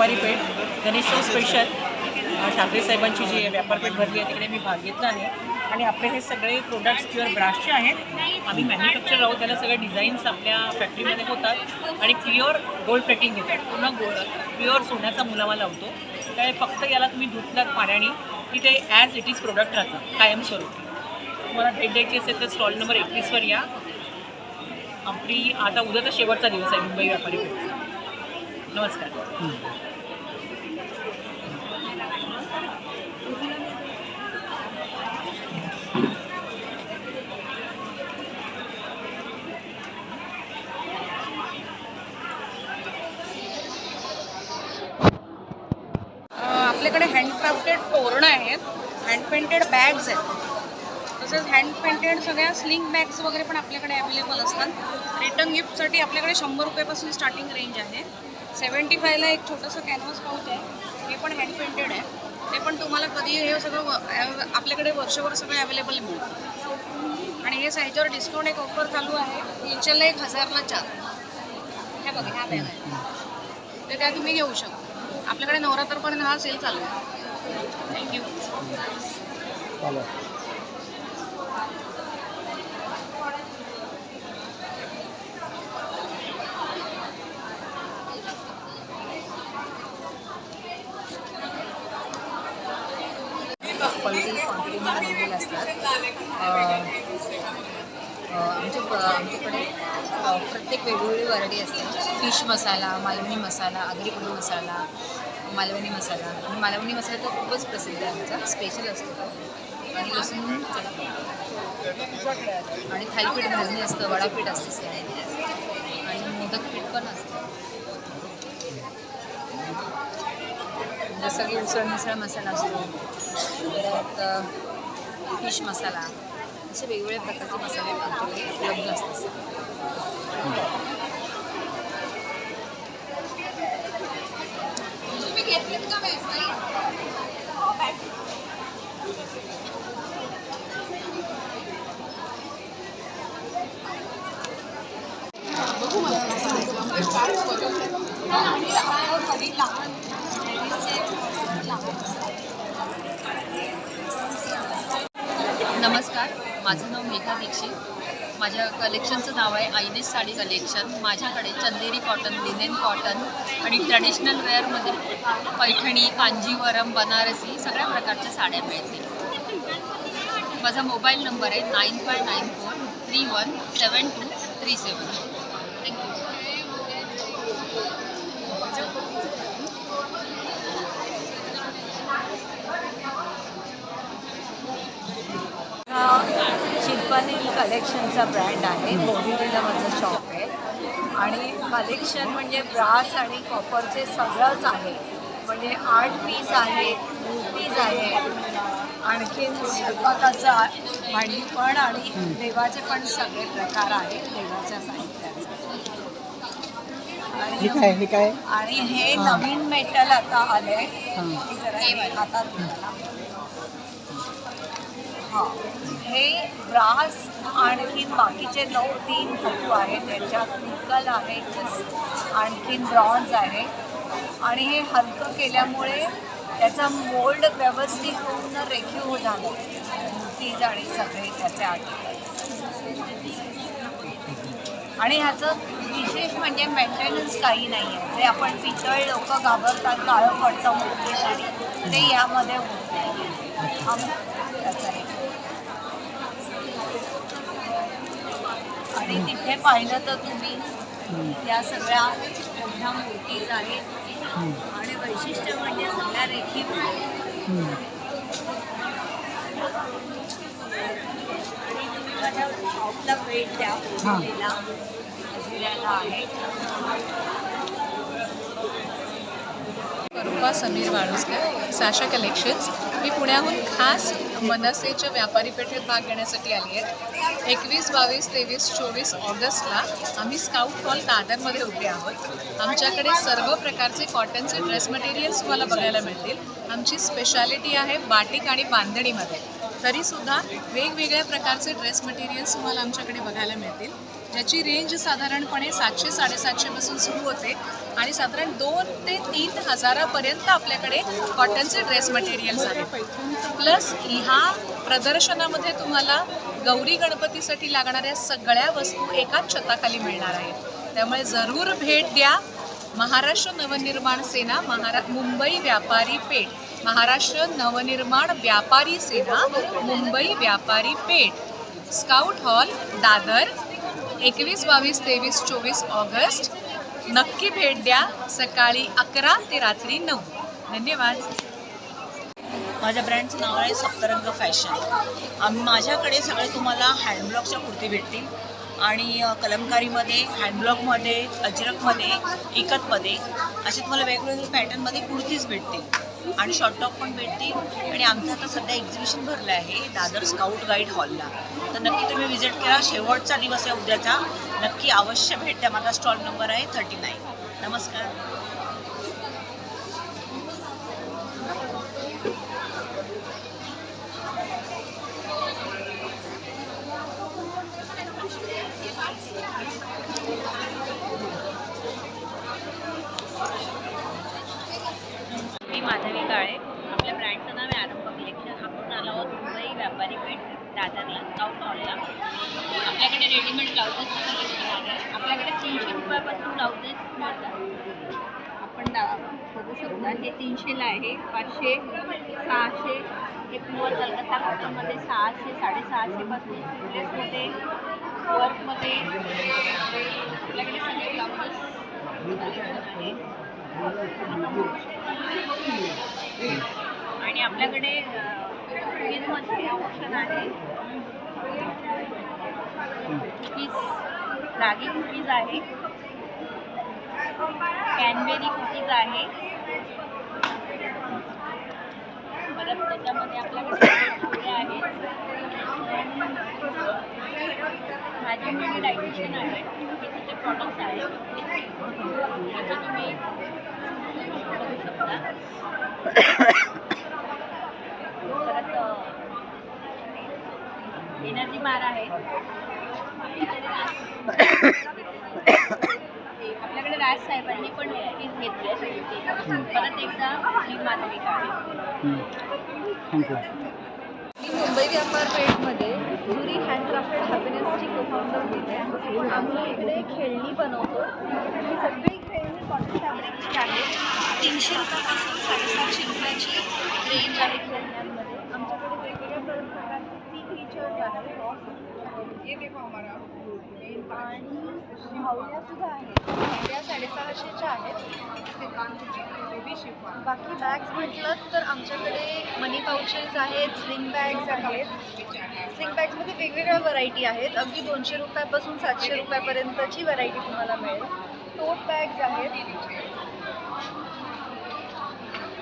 व्यापारी पेठ गणेशोत्सव स्पेशल अ, ठाकरे साहेबांची जी व्यापारपेठ भरली आहे तिकडे मी भाग घेतला आहे. आणि आपले हे सगळे प्रोडक्ट्स प्युअर ब्राशचे आहेत आम्ही मॅन्युफॅक्चर आहोत त्याला सगळे डिझाईन्स आपल्या फॅक्टरीमध्ये होतात. आणि प्युअर गोल्ड प्लेटिंग घेतात पूर्ण गोल्ड प्युअर सोन्याचा मुलामा लावतो. त्यामुळे फक्त याला तुम्ही धुतलात पाण्याने की ते ॲज इट इज प्रोडक्ट राहतं कायमस्वरूपी तुम्हाला भेट द्यायची असेल तर स्टॉल नंबर एकवीसवर या. आपली आता उद्या तर शेवटचा दिवस आहे मुंबई व्यापारी पेठ. नमस्कार. आपल्याकडे हँडक्राफ्टेड तोरणं आहेत हँड पेंटेड बॅग्स आहेत. तसेच हँड पेंटेड सगळ्या स्लिंग बॅग्स वगैरे पण आपल्याकडे अवेलेबल असतात. रिटर्न गिफ्टसाठी आपल्याकडे शंभर रुपयापासून स्टार्टिंग रेंज आहे. सेवन्टी फायला एक छोटंसं कॅनव्हास पाऊच आहे. हे पण हँड पेंटेड आहे. ते पण तुम्हाला कधी हे सगळं व- आपल्याकडे वर्षभर सगळं अवेलेबल मिळतं. आणि हे साईजवर डिस्काउंट एक ऑफर चालू आहे. तीनशेला एक हजारला चार. हे बघा ह्या बॅग आहे. तर त्या तुम्ही घेऊ शकता. आपल्याकडे नवरात्रपर्यंत हा सेल चालू आहे. थँक्यू असतात. आमच्याकडे प्रत्येक वेगवेगळी व्हरायटी असते. फिश मसाला मालवणी मसाला आगरीपुरी मसाला मालवणी मसाला आणि मालवणी मसाला तर खूपच प्रसिद्ध आहे आमचा. स्पेशल असतो तो. आणि लसूण आणि थालीपीठ भाजणी असतं वडापीठ असतं आणि मोदक पीठ पण असतं. जसं की उसळ मिसळ मसाला असतो. परत फिश मसाला असे वेगवेगळ्या प्रकारचे मसाले आमच्याकडे उपलब्ध असतात. बघू मला घेतलेत लहान नमस्कार माझं नाव मेघा दीक्षित. माझ्या कलेक्शनचं नाव आहे आयनेस साडी कलेक्शन माझ्याकडे चंदेरी कॉटन लिनेन कॉटन आणि ट्रॅडिशनल वेअरमध्ये पैठणी कांजीवरम बनारसी सगळ्या प्रकारच्या साड्या मिळतील. माझा मोबाईल नंबर आहे nine five nine four three one seven two three seven. Shilpaneel कलेक्शनचा brand आहे. बोरिवलीला माझं शॉप आहे. आणि कलेक्शन म्हणजे ब्रास आणि कॉपरचे सगळंच आहे. म्हणजे आर्ट पीस आहे पीस आहे. आणखीन स्वयंपाकाचं भांडी पण आणि देवाचे पण सगळे प्रकार आहेत देवाच्या साहित्याचे आणि हे नवीन मेटल आता आले जरा हातात. हां. हे ब्रास आणखीन बाकीचे नऊ तीन धातू आहेत. त्याच्यात निकल आहे आणखीन ब्रॉन्झ आहे. आणि हे हलकं केल्यामुळे त्याचा मोल्ड व्यवस्थित होऊन रेखीव हो जाणार तीज आणि सगळे त्याचे आर्टिकल आणि ह्याचं विशेष म्हणजे मेंटेनन्स काही नाही आहे जे आपण पितळ लोक घाबरतात काळं पडतं मूर्तीसाठी ते यामध्ये होत. नाही हम त्याचं आणि तिथे पाहिलं तर तुम्ही या सगळ्या मोठ्या मूर्तीज आहेत. आणि वैशिष्ट्य म्हणजे सगळ्या रेखीव आणि तुम्ही माझ्या शॉपला भेट द्या. हजिऱ्याला आहे. करुपा समीर वाळुसकर साशा कलेक्शन्स. मी पुण्याहून खास मनसेच्या व्यापारी पेठेत भाग घेण्यासाठी आली आहे. एकवीस बावीस तेवीस चोवीस ऑगस्टला आम्ही स्काउट हॉल दादरमध्ये उभे आहोत. आमच्याकडे सर्व प्रकारचे कॉटनचे ड्रेस मटेरियल्स तुम्हाला बघायला मिळतील. आमची स्पेशालिटी आहे बाटिक आणि बांधणीमध्ये. तरीसुद्धा वेगवेगळ्या प्रकारचे ड्रेस मटेरियल्स तुम्हाला आमच्याकडे बघायला मिळतील. ज्याची रेंज साधारणपणे सातशे साडेसातशेपासून सुरू होते. आणि साधारण दोन ते तीन हजारापर्यंत आपल्याकडे कॉटनचे ड्रेस मटेरियल्स आहेत. प्लस ह्या प्रदर्शनामध्ये तुम्हाला गौरी गणपतीसाठी लागणाऱ्या सगळ्या वस्तू एकाच छताखाली मिळणार आहेत. त्यामुळे जरूर भेट द्या. महाराष्ट्र नवनिर्माण सेना महारा मुंबई व्यापारी पेठ. महाराष्ट्र नवनिर्माण व्यापारी सेना मुंबई व्यापारी पेठ. स्काउट हॉल दादर एकवीस बावीस तेवीस चोवीस ऑगस्ट. नक्की भेट द्या सकाळी अकरा ते रात्री नऊ. धन्यवाद. माझ्या ब्रँडचं नाव आहे सप्तरंग फॅशन. माझ्याकडे सगळे तुम्हाला हँडब्लॉकच्या कुर्ती भेटतील आणि कलमकारीमध्ये हँडब्लॉकमध्ये अजरकमध्ये इकतमध्ये असे तुम्हाला वेगवेगळ्या पॅटर्नमध्ये कुर्तीज भेटतील. आणि शॉर्ट टॉप पण भेटतील. आणि आमचं आता सध्या एक्झिबिशन भरलं आहे दादर स्काउट गाईड हॉलला तर नक्की तुम्ही व्हिजिट करा. शेवटचा दिवस आहे उद्याचा. नक्की अवश्य भेट द्या. माझा स्टॉल नंबर आहे थर्टी नाईन नमस्कार मी माधवी काळे आपल्या ब्रँडचं नाव आहे आरंभ कलेक्शन आपण आलो आहोत मुंबई व्यापारी पेठ दादरला साऊथ हॉलला आपल्याकडे रेडीमेड ब्लाउजेस कलेक्शन आहे आपल्याकडे तीनशे रुपयापासून ब्लाउजेस मिळतात आपण दा बघू शकता हे तीनशेला आहे. पाचशे सहाशे हे प्युअर कलकत्ता कॉटनमध्ये सहाशे साडेसहाशेपासून स्लीवलेसमध्ये वर्कमध्ये आपल्याकडे सगळे ब्लाउजेस आणि आपल्याकडे कुकीजमध्ये ऑप्शन आहे. कुकीज रागी कुकीज आहे. कॅनबेरी कुकीज आहे. परत त्याच्यामध्ये आपल्याकडे आहेत माझी मुली डायटिशियन आहे. हे तिचे प्रॉडक्ट्स आहेत. त्याचे तुम्ही बघू शकता परत एनर्जी मार आहे राज साहेबांनी पण फीज घेतले परत एकदा मी माधवी काळे. मी मुंबई व्यापार पेठमध्ये जुरी हँडक्राफ्टेड हॅपीनेसची को फाउंडर होते आम्ही इकडे खेळणी बनवतो. ही सगळी खेळणी कॉटन फॅब्रिकची आहेत तीनशे रुपयापासून साडेसातशे रुपयाची रेंज आहे खेळण्यांमध्ये. आमच्याकडे आणि सुद्धा आहेत भावल्या साडेसहाशेच्या आहेत बाकी बॅग्स म्हटलं तर आमच्याकडे मनी पाउचेस आहेत स्लिंग बॅग्स आहेत. स्लिंग बॅग्समध्ये वेगवेगळ्या व्हरायटी आहेत. अगदी दोनशे रुपयापासून सातशे रुपयापर्यंतची व्हरायटी तुम्हाला मिळेल. टोट बॅग्स आहेत.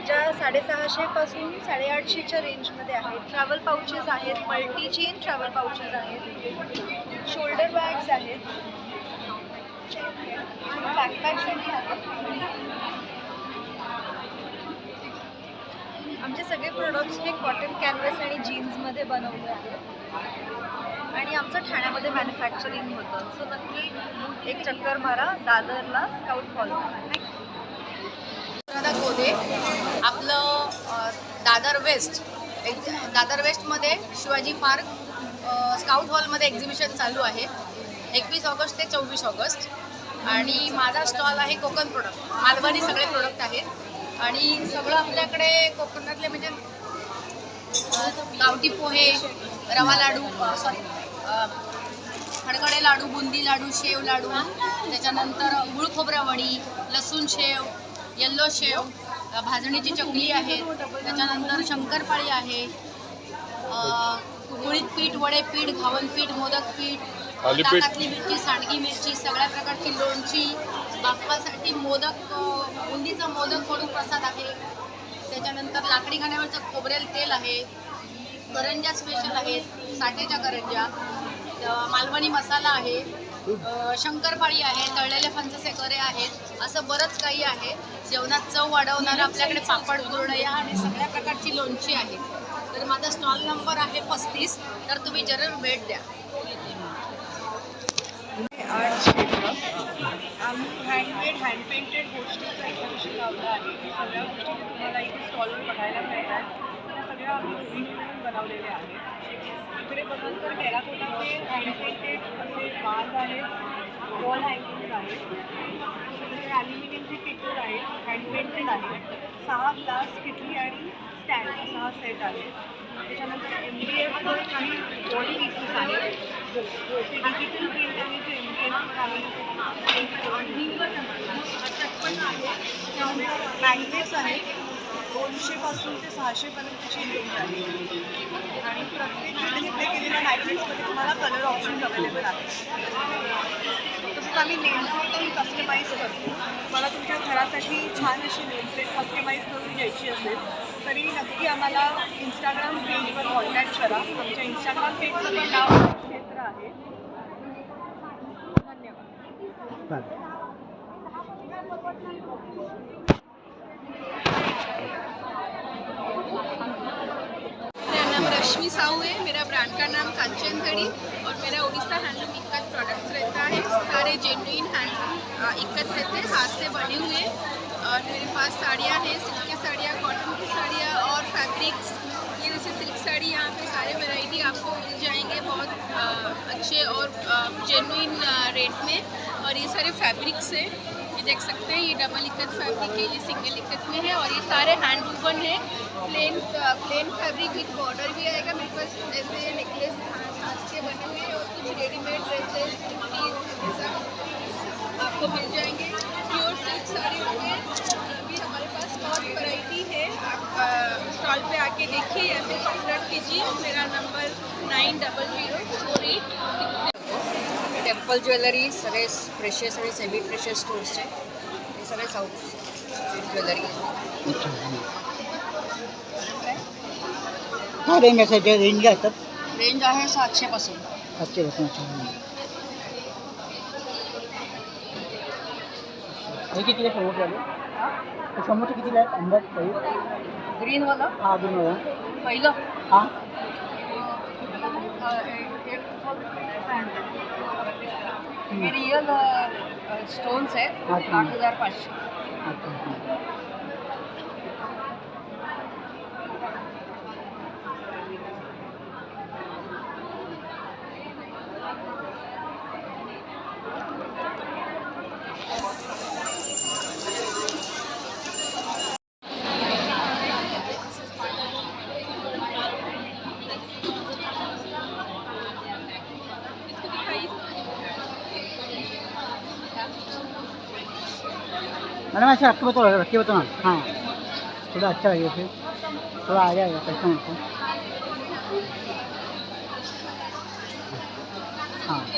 ज्या साडेसहाशेपासून साडेआठशेच्या रेंजमध्ये आहेत. ट्रॅव्हल पाउचेस आहेत मल्टी चेन ट्रॅव्हल पाउचेस आहेत शोल्डर बॅग्स आहेत आणि बॅकपॅकसाठी आहेत आमचे सगळे प्रोडक्ट्स हे कॉटन कॅनव्हस आणि जीन्समध्ये बनवले आहेत. आणि आमचं ठाण्यामध्ये मॅन्युफॅक्चरिंग होतं. सो नक्की एक चक्कर मारा दादरला स्काउट करा. दादा गोदे आपलं दादर वेस्ट एक दादर वेस्टमध्ये शिवाजी पार्क स्काउट हॉलमध्ये एक्झिबिशन चालू आहे एकवीस ऑगस्ट ते चोवीस ऑगस्ट. आणि माझा स्टॉल आहे कोकण प्रोडक्ट मालवणी सगळे प्रोडक्ट आहेत. आणि सगळं आपल्याकडे कोकणातले म्हणजे गावठी पोहे रवा लाडू सॉरी खडखडे लाडू बुंदी लाडू शेव लाडू त्याच्यानंतर गुळ खोबरा वडी लसूण शेव येल्लो शेव भाजणीची चकली आहे त्याच्यानंतर शंकरपाळी आहे कुळीत पीठ वडे पीठ घावन पीठ मोदक पीठ ताकातली मिरची सांडगी मिरची सगळ्या प्रकारची लोणची बाप्पासाठी मोदक बुंदीचा मोदक कडू प्रसाद आहे. त्याच्यानंतर लाकडी खाण्यावरचं खोबरेल तेल आहे. करंज्या स्पेशल आहेत साठेच्या करंज्या. मालवणी मसाला आहे. शंकरपाळी आहे तळलेले फणसाचे सेकरे आहेत असं बरंच काही आहे. जेवणात चव वाढवणारं आपल्याकडे पापड कुरडया आणि सगळ्या प्रकारची लोणची आहे. तर माझा स्टॉल नंबर आहे पस्तीस तर तुम्ही जरूर भेट द्या. आर्ट क्षेत्र. आम्ही हँडमेड हँड पेंटेड गोष्टीचं एक्झिबिशन लावलं आहे सगळ्या गोष्टी तुम्हाला इथे स्टॉलवर बघायला मिळतात त्या सगळ्या आम्ही नवीन नवीन बनवलेल्या आहेत. इकडे बघाल तर टेराकोटाचे हँड पेंटेड असे बाज आहेत वॉल हँगिंग आहेत. त्याच्यानंतर ॲल्युमिनियमचे किटल आहेत हँड पेंटेड आहेत. सहा ग्लास किटली आणि स्टँड सहा सेट आहेत. त्याच्यानंतर एम डी एमध्ये काही बॉडी पीसेस आहेत. जे डिजिटल प्रिंट आणि जे एम डी एफवर आम्ही चटपट आहे त्यामध्ये मॅग्नेट्स आहेत. दोनशेपासून ते सहाशेपर्यंतची रेंज आहे. आणि प्रत्येक डिस्प्ले केलेल्या मॅग्नेट्समध्ये तुम्हाला कलर ऑप्शन्स अवेलेबल आहेत. तसंच आम्ही नेमप्लेटही कस्टमाइज करतो. मला तुमच्या घरासाठी छान अशी नेमप्लेट कस्टमाइज करून घ्यायची असेल तरी नक्की आम्हाला इंस्टाग्राम पेजवर कॉन्टॅक्ट करा. आमच्या इंस्टाग्राम पेजचं पण नाव क्षेत्र आहे. धन्यवाद. मेरा नाम रश्मि साहू है। मेरा ब्रांड का नाम कांचन घड़ी और मेरा उड़ीसा हैंडलूम इक्कत प्रोडक्ट्स रहता है। सारे जेन्युइन हैंडलूम इक्कत रहते हैं। हाथ से बने हुए और मेरे पास साड़ियाँ हैं। सिल्क की साड़ियाँ कॉटन की साड़ियाँ और फैब्रिक्स ये जैसे सिल्क साड़ी यहाँ पे सारे वैरायटी आपको मिल जाएँगे बहुत अ, अच्छे और जेन्युइन रेट में। और ये सारे फैब्रिक्स हैं। ये देख सकते हैं। ये डबल इक्कत फैब्रिक है, ये सिंगल इक्कत में है और ये सारे हैंड वूवन है। Plain plain fabric with border भी आएगा। मेरे पास ऐसे नेकलेस हाथ से बने हुए और कुछ रेडीमेड ड्रेसेस कुर्तीज आपको मिल जाएँगे। प्योर सिल्क साड़ी में अभी हमारे पास बहुत वैरायटी है। आप स्टॉल पे आके देखिए या फिर कॉन्टैक्ट कीजिए। मेरा number nine double zero four eight temple jewellery सगळे प्रेशियस आणि सेमी प्रेशियस स्टोन्सचे हे सगळे साऊथ ज्वेलरी आहे काय रेंज असायचे रेंज काय असतात रेंज आहे सातशेपासून सातशे पासून अच्छा हे कितीला समोरचे आले समोरचे कितीला आहेत अंदाज काही ग्रीनवाला हा बघा. पहिलं हा हे रिअल स्टोन्स आहे अच्छा. आठ हजार पाचशे अच्छा आपके बताओ रख बताओ ना हाँ. थोड़ा अच्छा लगेगा फिर थोड़ा आ जाएगा पैसा हाँ.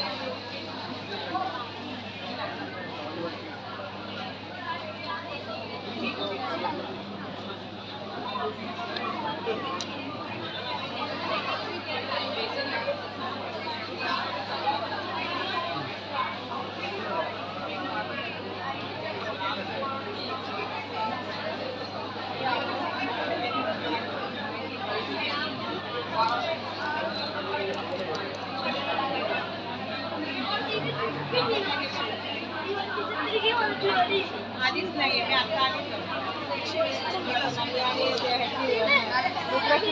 आधीच नाही मी आता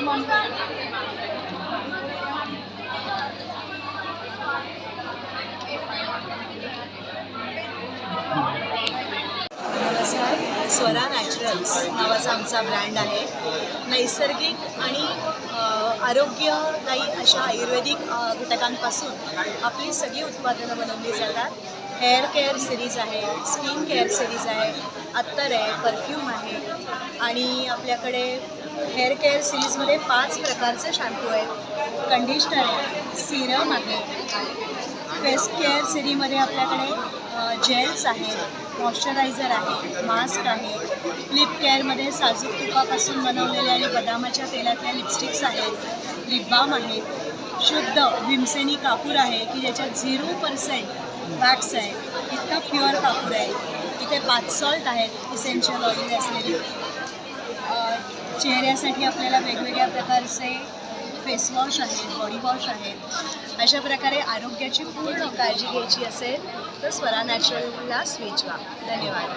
नमस्कार. स्वरा नॅचरल्स नावाचा आमचा ब्रँड आहे. नैसर्गिक आणि आरोग्यदायी अशा आयुर्वेदिक घटकांपासून आपली सगळी उत्पादनं बनवली जातात. हेअर केअर सिरीज आहे स्किन केअर सिरीज आहे अत्तर आहे परफ्यूम आहे. आणि आपल्याकडे हेअर केअर सिरीजमध्ये पाच प्रकारचे शॅम्पू आहेत. कंडिशनर आहे सिरम आहे. फेस केअर सिरीमध्ये आपल्याकडे जेल्स आहेत. मॉइश्चरायझर आहे मास्क आहे लिप केअरमध्ये साजूक तुपापासून बनवलेल्या आणि बदामाच्या तेलातल्या लिपस्टिक्स आहेत लिप बाम आहे शुद्ध भीमसेनी कापूर आहे की ज्याच्यात झिरो पर्सेंट वॅक्स आहे इतका प्युअर कापूर आहे. इथे पाच सॉल्ट आहेत इसेन्शियल ऑइल असलेली. चेहऱ्यासाठी आपल्याला वेगवेगळ्या प्रकारचे फेसवॉश आहेत बॉडी वॉश आहेत अशा प्रकारे आरोग्याची पूर्ण काळजी घ्यायची असेल तर स्वरा नॅचरलला स्विच व्हा. धन्यवाद.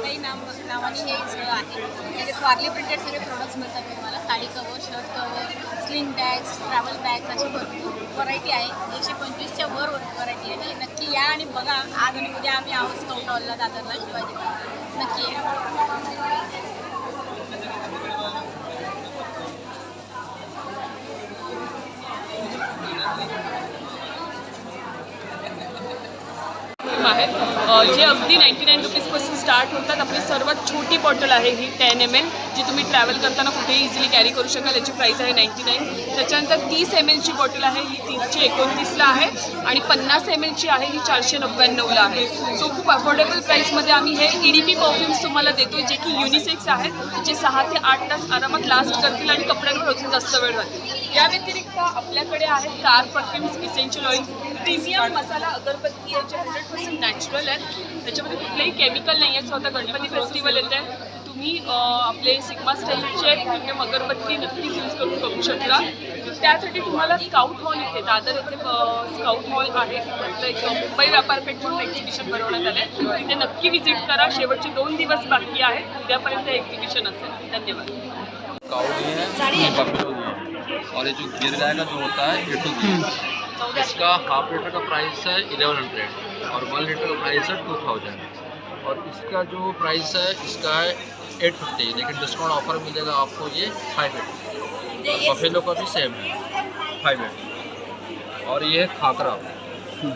काही नावाने हे सगळं आहे. त्याचे वारली प्रिंटेड सगळे प्रोडक्ट्स मिळतात तुम्हाला. Sari cover shirt cover sling bags travel bags अशी भरपूर व्हरायटी आहे. एकशे पंचवीसच्या वर व्हरायटी आहे. नक्की या आणि बघा. आज आणि उद्या आम्ही आहोत स्काउट हॉलला दादरला शिवाजी नक्की या. आहेत जे अगदी नाईन्टी नाईन रुपीजपासून स्टार्ट होतात आपली सर्वात छोटी बॉटल आहे ही टेन एम एल जी तुम्ही ट्रॅव्हल करताना कुठेही इझिली कॅरी करू शकाल. याची प्राईस आहे नाईन्टी नाईन त्याच्यानंतर तीस एम एलची बॉटल आहे ही तीनशे एकोणतीसला आहे आणि पन्नास एम एलची आहे ही चारशे नव्याण्णवला आहे. सो खूप अफोर्डेबल प्राईसमध्ये आम्ही हे ई डी पी परफ्युम्स तुम्हाला देतो जे की युनिसेक्स आहेत जे सहा ते आठ तास आरामात लास्ट करतील आणि कपड्यांवर अजून जास्त वेळ राहतील या व्यतिरिक्त आपल्याकडे आहेत car perfumes essential oil premium masala agarbatti आहे जे हंड्रेड पर्सेंट नॅचरल आहेत त्याच्यामध्ये कुठलेही केमिकल नाही आहे. सो आता गणपती फेस्टिवल येत आहे. तुम्ही आपले सिग्मा स्टाईलचे प्रीमियम अगरबत्ती नक्कीच यूज करून बघू शकता. त्यासाठी तुम्हाला स्काउट हॉल इथे दादर येथे स्काउट हॉल आहे. एक मुंबई व्यापार पेठ म्हणून एक्झिबिशन भरवण्यात आलं आहे तिथे नक्की व्हिजिट करा. शेवटचे दोन दिवस बाकी आहेत उद्यापर्यंत एक्झिबिशन असेल. धन्यवाद. और ये जो गिर का जो होता है इसका हाफ़ लीटर का प्राइस है इलेवन हंड्रेड और वन लीटर का प्राइस है टू थाउज़ेंड और इसका जो प्राइस है इसका है एट फिफ्टी लेकिन डिस्काउंट ऑफ़र मिलेगा आपको ये फाइव एट्टी बफेलो का भी सेम है फाइव एट्टी और ये है खाकरा.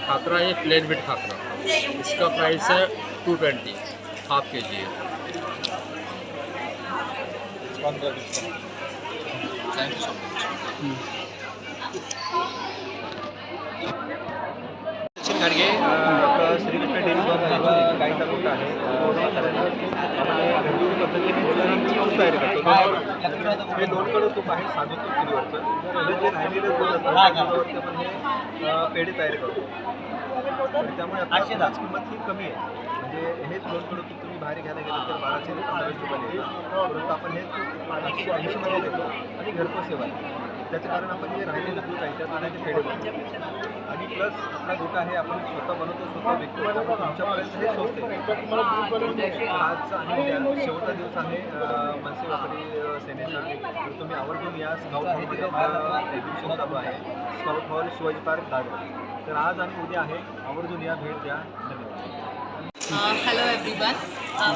खाकरा ये प्लेन विथ खाकरा. इसका प्राइस है two twenty half K G है थैंक यू सो मच घाडगे आपलं श्रीकृष्ण फार्म गाईचा गोठा आहे. तयार करतो. हे तूप आहे साधं तूप चुलीवरचं. हे जे राहिलेलं दूध असतं हे पेढे तयार करतो. त्यामुळे किंमत ही कमी आहे. म्हणजे हेच दोन कडं तूप तुम्ही बाहेर घ्यायला गेलं तर बाराशे ते पंधराशे रुपये येतात परंतु आपण हे तूप ऐंशीमध्ये देतो. आणि घरपोच सेवा त्याचं कारण आपण जे राहिलेलं दूध आहे त्या दुधाचे फेड आणि प्लस आपला गोटा आहे आपण स्वतः बनवतो स्वतः विकतो. त्यामुळे तुमच्यापर्यंत हे स्वस्त आहे. आजचा आणि शेवटचा दिवस आहे मनसे व्यापारी सेनेचा. तर तुम्ही आवर्जून या स्काउट हॉलमध्ये एक्झिबिशन चालू आहे. Scout hall Shivaji park Dadar. तर आज आणि उद्या आहे आवर्जून या भेट द्या. धन्यवाद. हेलो एवरीवन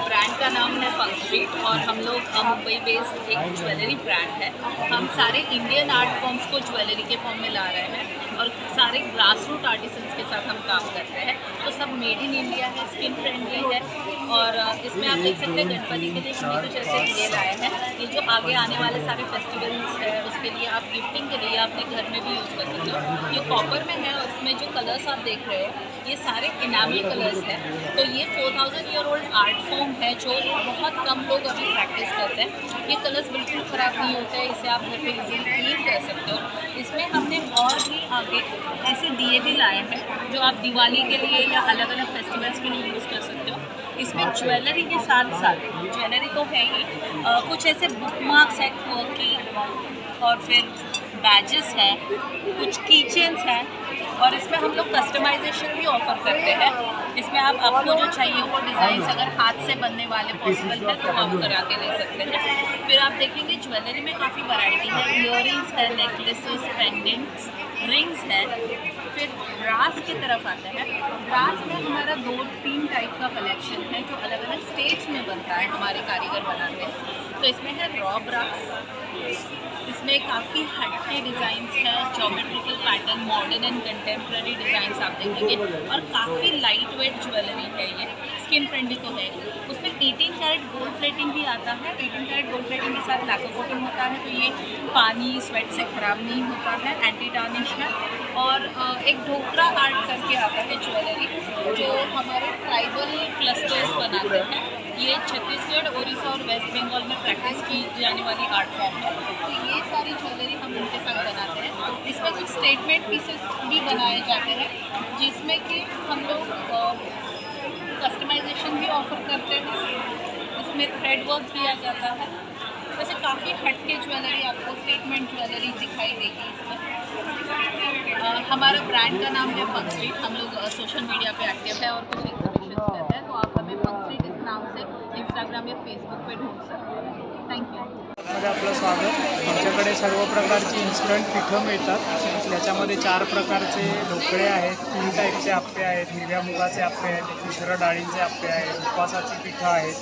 ब्रांड का नाम है फंक स्ट्रीट और हम लोग मुंबई बेस्ड एक ज्वेलरी ब्रांड है। हम सारे इंडियन आर्ट फॉर्म्स को ज्वेलरी के फॉर्म में ला रहे हैं और सारे ग्रास रूट आर्टिसंस के साथ हम काम कर रहे हैं। तो सब मेड इन इंडिया है स्किन फ्रेंडली है और इसमें आप देख सकते हैं गणपति के लिए हमने कुछ ऐसे ये लाए हैं। ये जो आगे आने वाले सारे फेस्टिवल्स है, उसके लिए आप गिफ्टिंग के लिए अपने घर में भी यूज़ कर सकते हो। ये कॉपर में है और इसमें जो कलर्स आप देख रहे हो ये सारे इनामी कलर्स हैं। तो ये 4000 ईयर ओल्ड आर्ट फॉर्म है जो बहुत कम लोग अभी प्रैक्टिस करते हैं। ये कलर्स बिल्कुल ख़राब नहीं होते इसे आप घर पे इजीली क्लीन कर सकते हो। इसमें हमने और भी आगे ऐसे दिए भी लाए हैं जो आप दिवाली के लिए या अलग अलग फेस्टिवल्स के लिए यूज़ कर सकते हो। इसमें ज्वेलरी के साथ साथ ज्वेलरी तो है ही अ, कुछ ऐसे बुक मार्क्स हैं की और फिर बैजेस हैं कुछ कीचेन्स हैं। और इसमें हम लोग कस्टमाइजेशन भी ऑफ़र करते हैं। इसमें आप आपको जो चाहिए वो डिज़ाइन अगर हाथ से बनने वाले पॉसिबल है तो आप करा के ले सकते हैं। फिर आप देखेंगे ज्वेलरी में काफ़ी वैरायटी है। इयर है नेकलेसेस पेंडेंट्स रिंग्स है। फिर ब्रास की तरफ़ आते हैं। ब्रास में हमारा दो तीन टाइप का कलेक्शन है जो अलग अलग स्टेट्स में बनता है हमारे कारीगर बनाते हैं। तो इसमें है रॉ ब्रास इसमें काफ़ी हटके डिज़ाइंस हैं geometrical pattern modern and contemporary designs आप देखेंगे और काफ़ी लाइट वेट ज्वेलरी है ये स्किन फ्रेंडली तो है उसमें 18 कैरेट गोल्ड प्लेटिंग भी आता है 18 कैरेट गोल्ड प्लेटिंग के साथ लैको कोटिंग होता है तो ये पानी स्वेट से ख़राब नहीं होता है एंटी टार्निश है और एक ढोकरा आर्ट करके आता है ज्वेलरी जो हमारे ट्राइबल क्लस्टर्स बनाते हैं, ये छत्तीसगढ़ उड़ीसा वेस्ट बंगाल में प्रैक्टिस की जाने वाली आर्ट फॉर्म है। तो ये सारी ज्वेलरी हम उनके साथ बनाते हैं। इसमें कुछ स्टेटमेंट पीसेस भी बनाए जाते हैं, जिसमें कि हम लोग कस्टमाइजेशन भी ऑफ़र करते हैं। में थ्रेड वर्क किया जाता है। वैसे काफ़ी हटके ज्वेलरी आपको स्टेटमेंट ज्वेलरी दिखाई देगी इसमें। हमारा ब्रांड का नाम है फन स्ट्रीट हम लोग सोशल मीडिया पे एक्टिव है और कुछ आप हमें फन इस नाम से इंस्टाग्राम या फेसबुक पे ढूंढ सकते हैं। थैंक यू मध्ये आपलं स्वागत. आमच्याकडे सर्व प्रकारची इन्स्टंट पिठं मिळतात. त्याच्यामध्ये चार प्रकारचे ढोकळे आहेत. तीन टाईपचे आप्पे आहेत. हिरव्या मुगाचे आप्पे आहेत. मिश्र डाळींचे आप्पे आहेत. उपवासाची पिठं आहेत.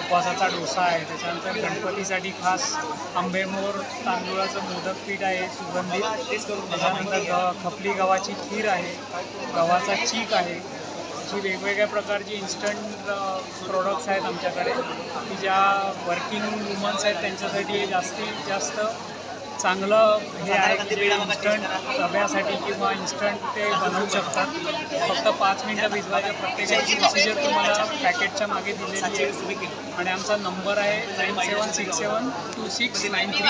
उपवासाचा डोसा आहे. त्याच्यानंतर गणपतीसाठी खास आंबेमोर तांदूळाचं मोदक पीठ आहे सुगंधित त्याच्यानंतर ग खपली गव्हाची खीर आहे. गव्हाचा चीक आहे. अशी वेगवेगळ्या प्रकारची इन्स्टंट प्रोडक्ट्स आहेत आमच्याकडे. की ज्या वर्किंग वुमन्स आहेत त्यांच्यासाठी हे जास्तीत जास्त चांगलं हे आहे की इन्स्टंट डब्यासाठी किंवा इन्स्टंट ते बनवू शकतात. फक्त पाच मिनटं भिजवायच्या प्रत्येकाची प्रोसिजर तुम्हाला पॅकेटच्या मागे दिलेली आहे. आणि आमचा नंबर आहे nine seven six seven two six nine three